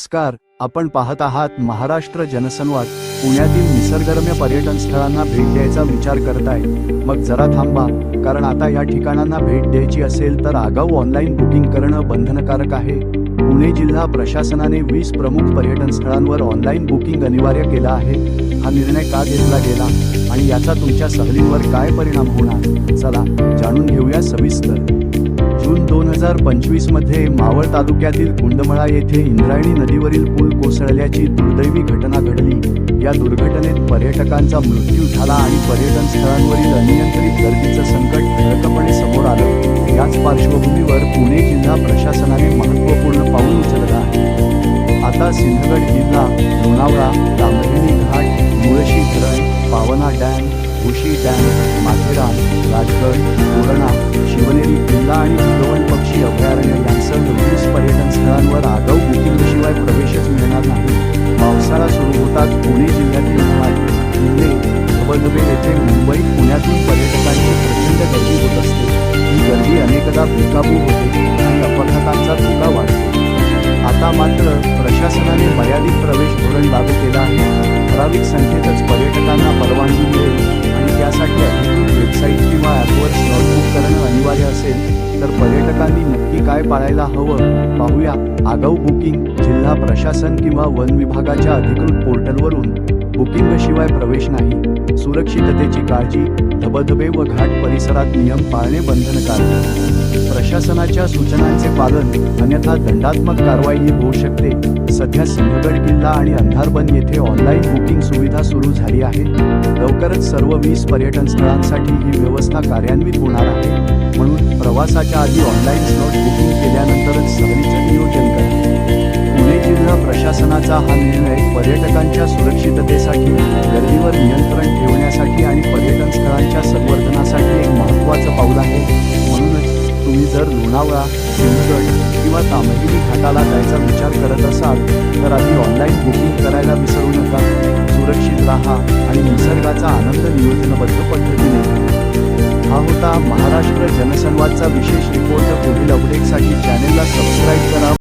नमस्कार आपण पाहत आहात महाराष्ट्र जनसंवाद. पुण्यातील निसर्गरम्य पर्यटन स्थळांना भेट द्यायचा विचार करताय. मग जरा थांबा कारण आता या ठिकाणांना भेट द्यायची असेल तर आगाऊ ऑनलाईन बुकिंग करणं बंधनकारक आहे. पुणे जिल्हा प्रशासनाने वीस प्रमुख पर्यटन स्थळांवर ऑनलाईन बुकिंग अनिवार्य केला आहे. हा निर्णय का घेतला गेला? आणि याचा तुमच्या सहलींवर काय परिणाम होणार? चला जाणून घेऊया सविस्तर. हजार पंचवीसमध्ये मावळ तालुक्यातील कुंडमळा येथे इंद्रायणी नदीवरील पूल कोसळल्याची दुर्दैवी घटना घडली. या दुर्घटनेत पर्यटकांचा मृत्यू झाला आणि पर्यटन स्थळांवरील अनियंत्रित गर्दीचं संकट ठळकपणे समोर आलं. याच पार्श्वभूमीवर पुणे जिल्हा प्रशासनाने महत्त्वपूर्ण पाऊल उचललं आहे. आता सिंहगड जिल्हा लोणावळा तांबरेली घाट मुळशी धरण पावना डॅम उशी डॅम माथेरान राजगड कोरणा शिवने धबधबे येथे मुंबई पुण्यातून पर्यटकांची प्रचंड गर्दी होत असते. ही गर्दी अनेकदा बेकाबू होते आणि अपघातांचा धोका वाढतो. आता मात्र प्रशासनाने मर्यादित प्रवेश धोरण लागू केलं आहे. ठराविक संख्येतच पर्यटकांना परवानगी मिळेल आणि त्यासाठी अधिकृत वेबसाईट किंवा ॲपवर स्लॉट बुक करणं अनिवार्य असेल तर पर्यटकांनी नक्की काय पाळायला हवं पाहूया आगाऊ बुकिंग जिल्हा प्रशासन किंवा वन विभागाच्या अधिकृत पोर्टलवरून. बुकिंगशिवाय प्रवेश नाही. सुरक्षिततेची काळजी धबधबे व घाट परिसरात नियम पाळणे बंधनकारक. प्रशासनाच्या सूचनांचे पालन अन्यथा दंडात्मक कारवाई होऊ शकते. सध्या सिंहगड किल्ला आणि अंधारबन येथे ऑनलाईन बुकिंग सुविधा सुरू झाली आहे. लवकरच सर्व वीस पर्यटन स्थळांसाठी ही व्यवस्था कार्यान्वित होणार आहे. प्रवासाच्या आधी ऑनलाईन स्लॉट बुकिंग केल्यानंतरच सहलीचे नियोजन करा. पुणे जिल्हा प्रशासनाचा हा निर्णय पर्यटकांच्या सुरक्षिततेसाठी गर्दीवर नियंत्रण ठेवण्यासाठी आणि पर्यटन स्थळांच्या संवर्धनासाठी एक महत्त्वाचं पाऊल आहे. म्हणूनच तुम्ही जर लोणावळा सिंहगड किंवा तामगिरी घाटाला जायचा विचार करत असाल तर आधी ऑनलाईन बुकिंग करायला विसरू नका. सुरक्षित राहा आणि निसर्गाचा आनंद नियोजनबद्ध पद्धतीने. घ्या. हा होता महाराष्ट्र जनसंवादचा विशेष रिपोर्ट. पुढील अपडेटसाठी चॅनेलला सबस्क्राईब करा.